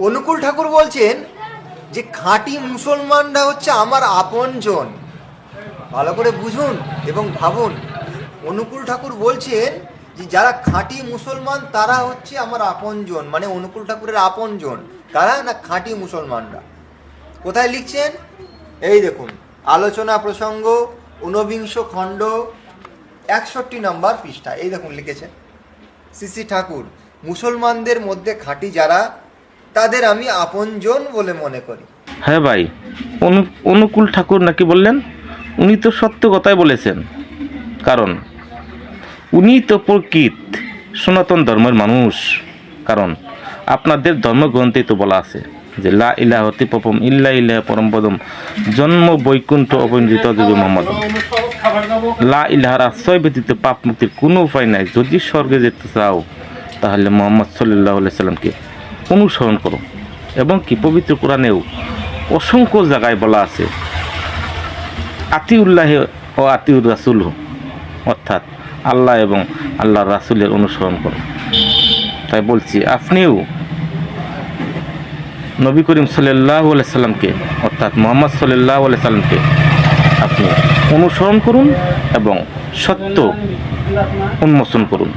অনুকূল ঠাকুর বলছেন যে খাঁটি মুসলমানরা হচ্ছে আমার আপনজন। ভালো করে বুঝুন এবং ভাবুন। অনুকূল ঠাকুর বলছেন যে যারা খাঁটি মুসলমান, তারা হচ্ছে আমার আপনজন মানে অনুকূল ঠাকুরের আপনজন। কারা না খাঁটি মুসলমানরা? কোথায় লিখছেন? এই দেখুন, আলোচনা প্রসঙ্গ, ঊনবিংশ খণ্ড, একষট্টি নম্বর পৃষ্ঠা। এই দেখুন লিখেছেন। সিসি ঠাকুর, মুসলমানদের মধ্যে খাঁটি যারা তাদের আমি আপনজন বলে মনে করি। হ্যাঁ ভাই, অনু, অনুকূল ঠাকুর নাকি বললেন? উনি তো সত্য কথাই বলেছেন। কারণ, উনি তো প্রকৃত সনাতন ধর্মের মানুষ। কারণ, আপনাদের ধর্মগ্রন্থে তো বলা আছে যে, লা ইলাহ পপম ইল্লা ইলাহ পরম পদম জন্ম বৈকুণ্ঠ অপঞ্জিত যুগ মোহাম্মদ। লা ইলাহার আশ্রয় ব্যতীত পাপ মুক্তির কোনো উপায় নাই। যদি স্বর্গে যেতে চাও, তাহলে মোহাম্মদ সাল্লাহ সাল্লামকে অনুসরণ করো এবং কি পবিত্র কোরআনেও অসংখ্য জায়গায় বলা আছে, আতিউল্লাহ ও আতিউর রাসুল অর্থাৎ আল্লাহ এবং আল্লাহ রাসুলের অনুসরণ করো তাই বলছি, আপনিও নবী করিম সাল্লাহ সাল্লামকে, অর্থাৎ মোহাম্মদ সাল্লাহ সাল্লামকে আপনি অনুসরণ করুন এবং সত্য উন্মোচন করুন।